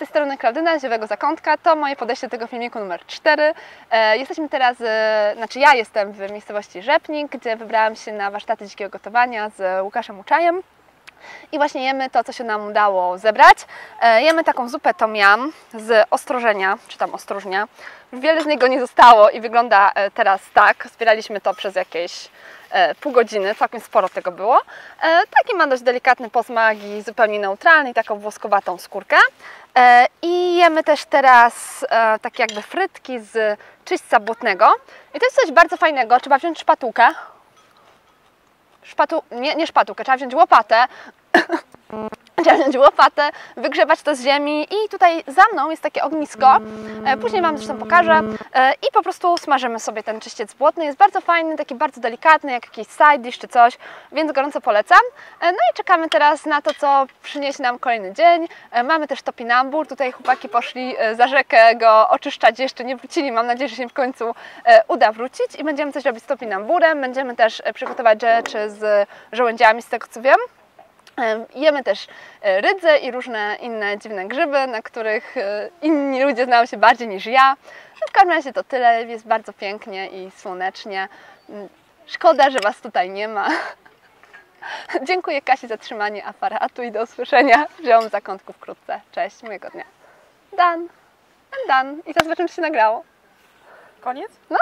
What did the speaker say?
tej strony Klaudyna z Ziowego Zakątka. To moje podejście do tego filmiku numer 4. E, jesteśmy teraz, e, znaczy ja jestem w miejscowości Rzepnik, gdzie wybrałam się na warsztaty dzikiego gotowania z Łukaszem Uczajem. I właśnie jemy to, co się nam udało zebrać. E, jemy taką zupę tom yum z ostrożenia, czy tam ostrożnia. Wiele z niego nie zostało i wygląda teraz tak. Zbieraliśmy to przez jakieś pół godziny, całkiem sporo tego było. E, taki ma dość delikatny posmak i zupełnie neutralny, taką włoskowatą skórkę. E, I jemy też teraz e, takie jakby frytki z czyśćca błotnego. I to jest coś bardzo fajnego. Trzeba wziąć szpatułkę, szpatu, nie, nie szpatułkę, trzeba wziąć łopatę, wziąć łopatę, wygrzebać to z ziemi. I tutaj za mną jest takie ognisko, e, później Wam zresztą pokażę. E, i po prostu smażymy sobie ten czyściec błotny, jest bardzo fajny, taki bardzo delikatny, jak jakiś side dish czy coś, więc gorąco polecam. E, No i czekamy teraz na to, co przyniesie nam kolejny dzień. Mamy też topinambur, tutaj chłopaki poszli za rzekę go oczyszczać, jeszcze nie wrócili, mam nadzieję, że się w końcu uda wrócić. I będziemy coś robić z topinamburem, będziemy też przygotować rzeczy z żołędziami, z tego co wiem. E, Jemy też e, rydze i różne inne dziwne grzyby, na których e, inni ludzie znają się bardziej niż ja. No w każdym razie to tyle, jest bardzo pięknie i słonecznie. Mm, Szkoda, że Was tutaj nie ma. Dziękuję Kasi za trzymanie aparatu i do usłyszenia w Zakątku wkrótce. Cześć, miłego dnia. Dan. Dan. I teraz zobaczymy, czy się nagrało. Koniec? No,